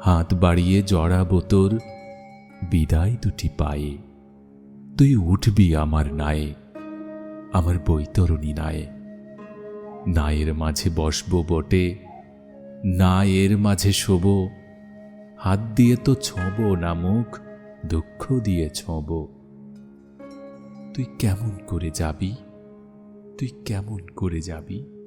হাত বাড়িয়ে জড়াবো তোর বিদায় দুটি পায়ে। তুই উঠবি আমার নায়ে, আমার বৈতরণী নায়ে। নায়ের মাঝে বসবো বটে না এর মাঝে শোব। হাত দিয়ে তো ছোঁব না মুখ, দুঃখ দিয়ে ছোঁব। তুই কেমন করে যাবি? তুই কেমন করে যাবি?